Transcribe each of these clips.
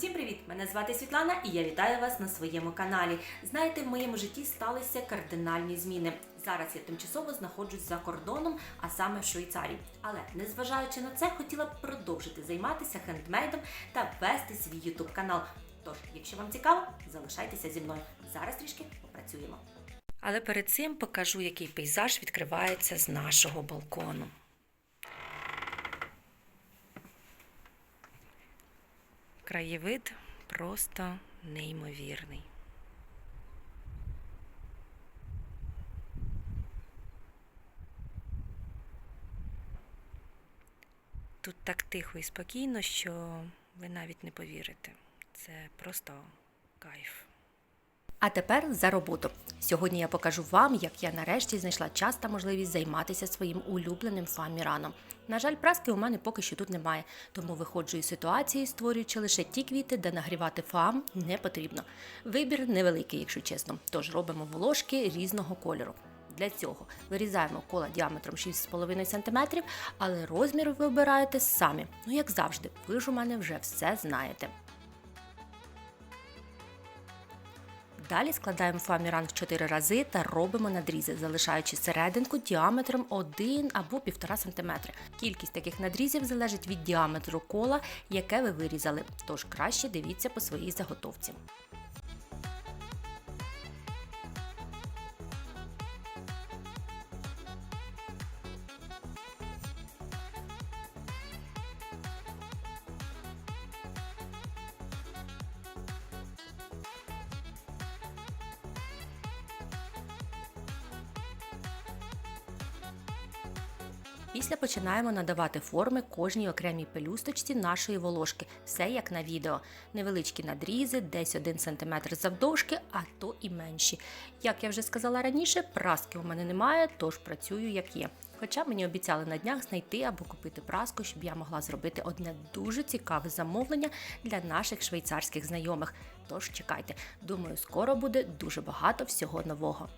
Всім привіт! Мене звати Світлана і я вітаю вас на своєму каналі. Знаєте, в моєму житті сталися кардинальні зміни. Зараз я тимчасово знаходжусь за кордоном, а саме в Швейцарії. Але незважаючи на це, хотіла б продовжити займатися хендмейдом та вести свій ютуб канал. Тож, якщо вам цікаво, залишайтеся зі мною. Зараз трішки попрацюємо. Але перед цим покажу, який пейзаж відкривається з нашого балкону. Краєвид просто неймовірний. Тут так тихо і спокійно, що ви навіть не повірите. Це просто кайф. А тепер за роботу. Сьогодні я покажу вам, як я нарешті знайшла час та можливість займатися своїм улюбленим фаміраном. На жаль, праски у мене поки що тут немає, тому виходжу із ситуації, створюючи лише ті квіти, де нагрівати фам не потрібно. Вибір невеликий, якщо чесно. Тож робимо волошки різного кольору. Для цього вирізаємо кола діаметром 6,5 см, але розмір ви обираєте самі. Ну як завжди, ви ж у мене вже все знаєте. Далі складаємо фоаміран в 4 рази та робимо надрізи, залишаючи серединку діаметром 1 або 1,5 см. Кількість таких надрізів залежить від діаметру кола, яке ви вирізали, тож краще дивіться по своїй заготовці. Після починаємо надавати форми кожній окремій пелюсточці нашої волошки, все як на відео. Невеличкі надрізи, десь 1 см завдовжки, а то і менші. Як я вже сказала раніше, праски у мене немає, тож працюю як є. Хоча мені обіцяли на днях знайти або купити праску, щоб я могла зробити одне дуже цікаве замовлення для наших швейцарських знайомих. Тож чекайте, думаю, скоро буде дуже багато всього нового.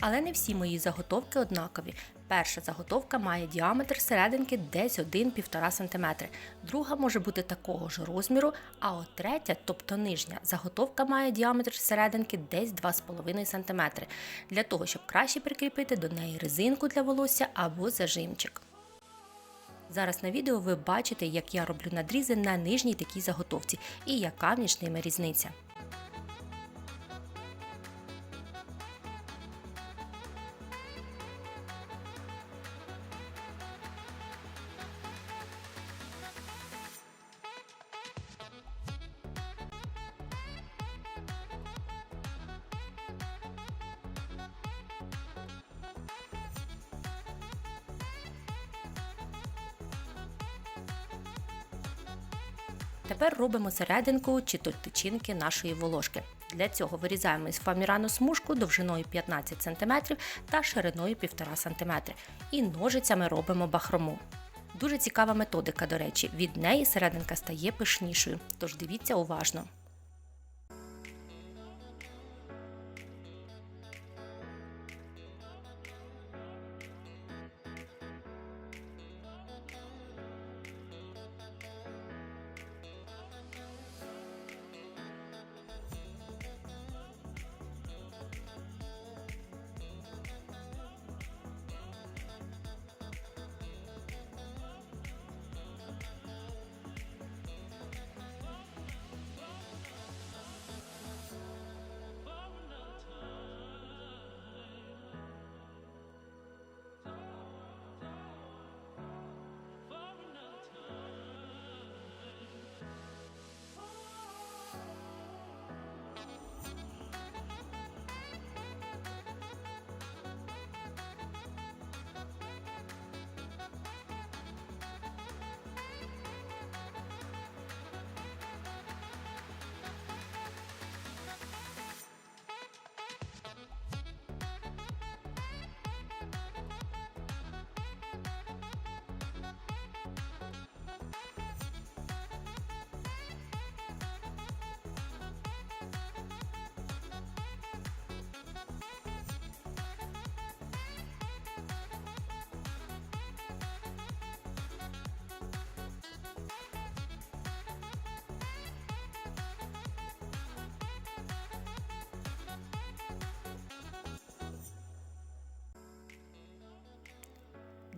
Але не всі мої заготовки однакові. Перша заготовка має діаметр серединки десь 1-1,5 см. Друга може бути такого ж розміру, а от третя, тобто нижня, заготовка має діаметр серединки десь 2,5 см. Для того, щоб краще прикріпити до неї резинку для волосся або зажимчик. Зараз на відео ви бачите, як я роблю надрізи на нижній такій заготовці і яка між ними різниця. Тепер робимо серединку чи то тичинки нашої волошки. Для цього вирізаємо із фамірану смужку довжиною 15 см та шириною 1,5 см і ножицями робимо бахрому. Дуже цікава методика, до речі, від неї серединка стає пишнішою, тож дивіться уважно.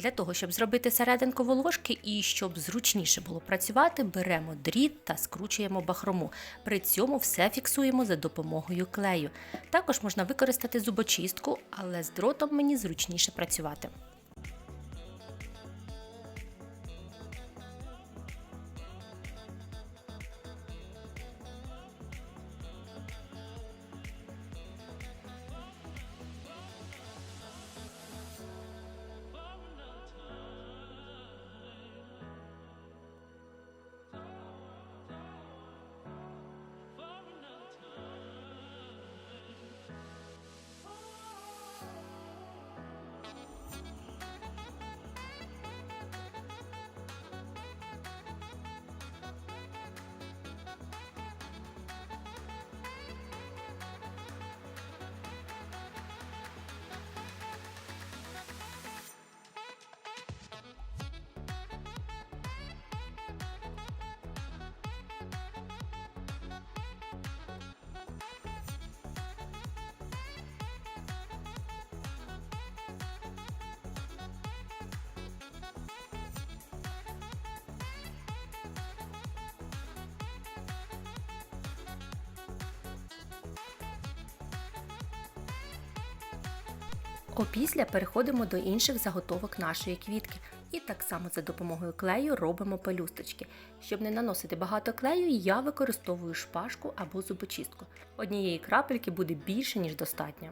Для того, щоб зробити серединку волошки і щоб зручніше було працювати, беремо дріт та скручуємо бахрому. При цьому все фіксуємо за допомогою клею. Також можна використати зубочистку, але з дротом мені зручніше працювати. Опісля переходимо до інших заготовок нашої квітки. І так само за допомогою клею робимо пелюсточки. Щоб не наносити багато клею, я використовую шпажку або зубочистку. Однієї крапельки буде більше, ніж достатньо.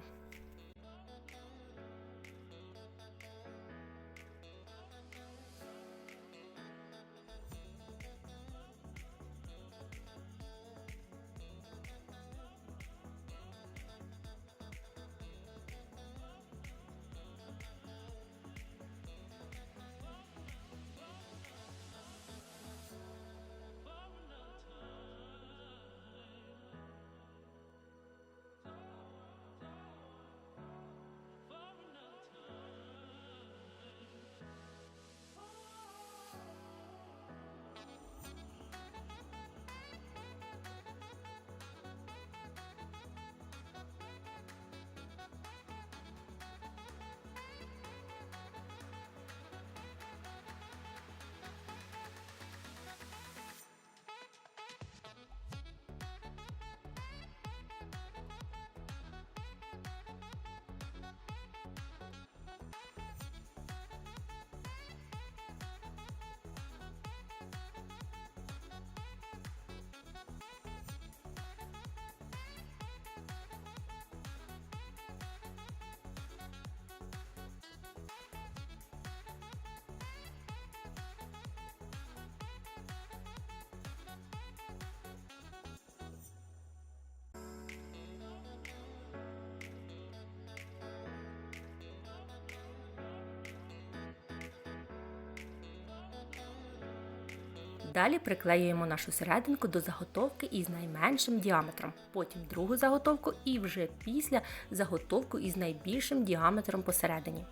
Далі приклеюємо нашу серединку до заготовки із найменшим діаметром, потім другу заготовку і вже після заготовку із найбільшим діаметром посередині.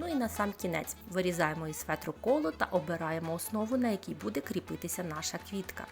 Ну і на сам кінець вирізаємо із фетру коло та обираємо основу, на якій буде кріпитися наша квітка.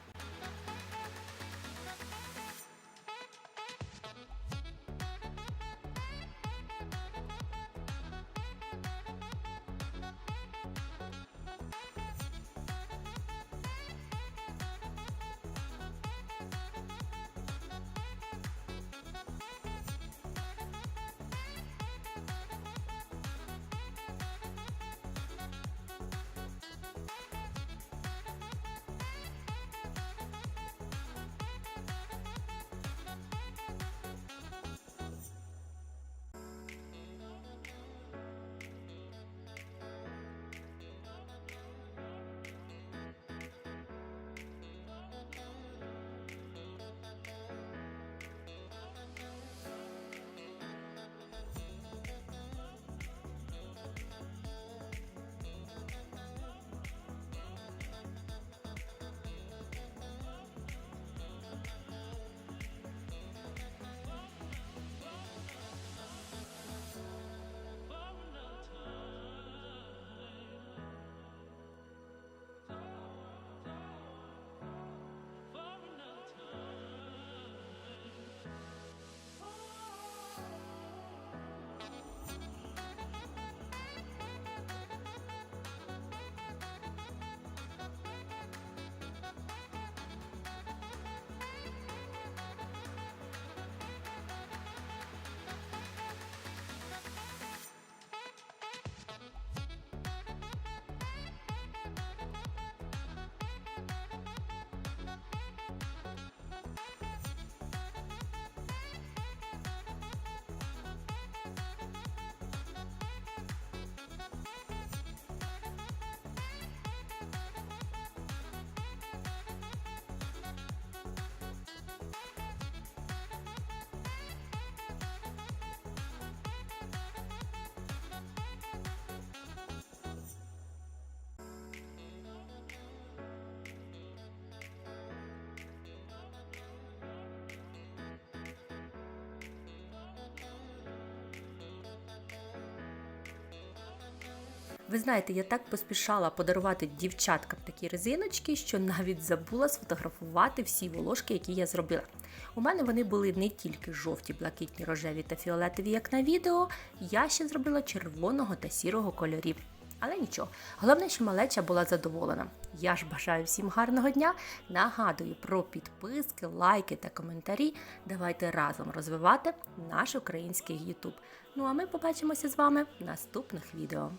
Ви знаєте, я так поспішала подарувати дівчаткам такі резиночки, що навіть забула сфотографувати всі волошки, які я зробила. У мене вони були не тільки жовті, блакитні, рожеві та фіолетові, як на відео. Я ще зробила червоного та сірого кольорів. Але нічого, головне, що малеча була задоволена. Я ж бажаю всім гарного дня. Нагадую про підписки, лайки та коментарі. Давайте разом розвивати наш український YouTube. Ну а ми побачимося з вами в наступних відео.